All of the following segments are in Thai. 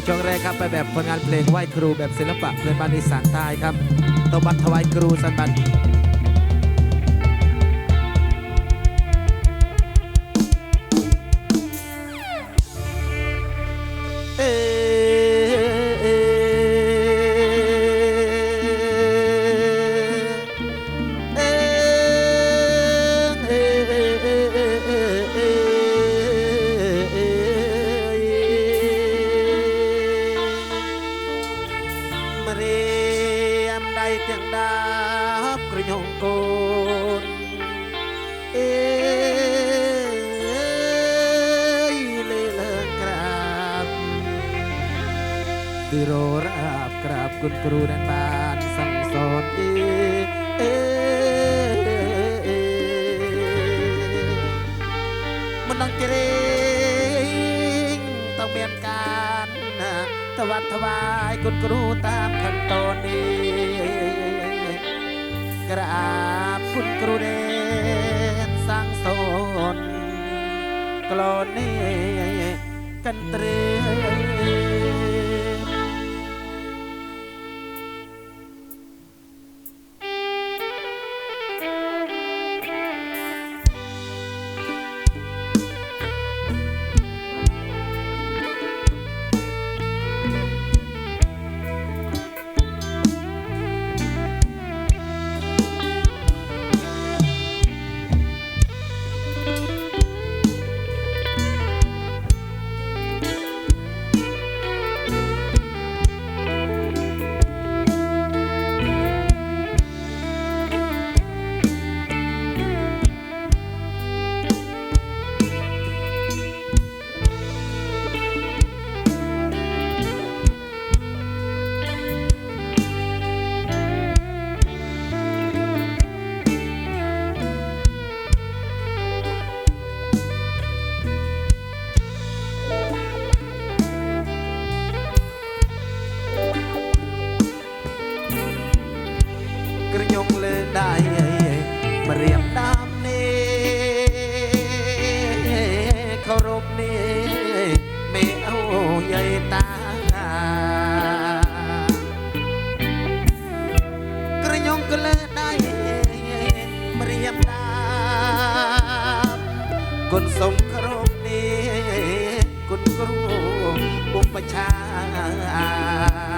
ยช่วงแรกครับไปแบบผลงานเพลงไหว้ครูแบบศิลปะเพื่อนบ้านอีสานใต้ครับตบัรถวายครู สันบันยงดาบกระยงโกนเอเลลราติโรราบกราบคุณครูนันบานสั่งสอนเอมันต้องเจริต้องเียนการวัดทวายคุณครูตามขั้นตอนนี้กราบคุณครูเดชสร้างสนกลอนเนกันตรีយកលើដៃម្រាមដាមនេះគោរពនេះមេអូយាយតាក្រញងក្លើដៃម្រាមដាមគុណសូមគោរពនេះគុណគ្រូបុព្វឆា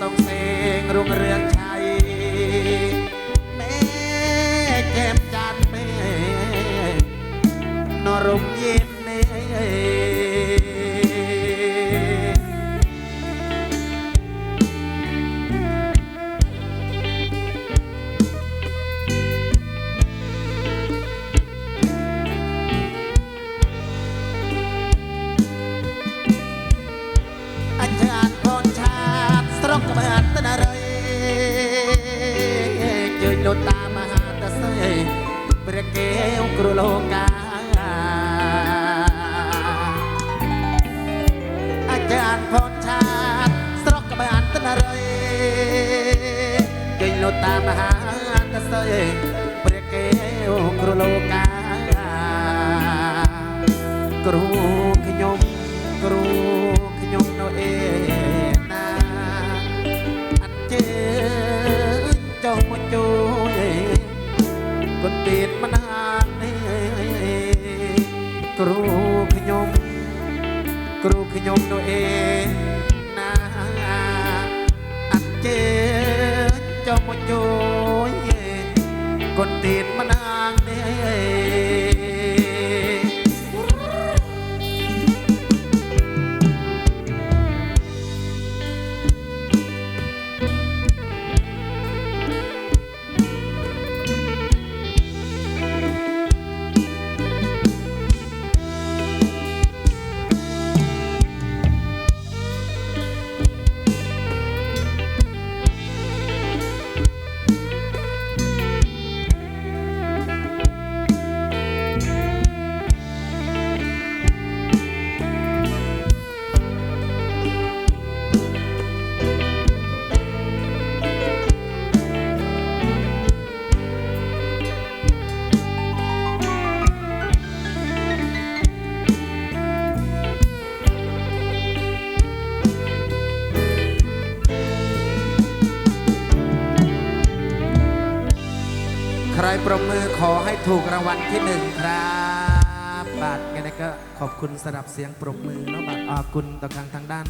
សុខសេងរុងរឿងឆាវគ្រូលោកា អាចារ្យផតឆាតស្រុកក្បែរអន្តរ័យចេញលោតាមហាអន្តស័យព្រះកេវគ្រូលោកាគ្រូใครประมือขอให้ถูกรางวัลที่หนึ่งครับบัตรกันะก็ขอบคุณสำหรับเสียงปรบมือเนาะบัตรอาคุณต่อทางทางด้าน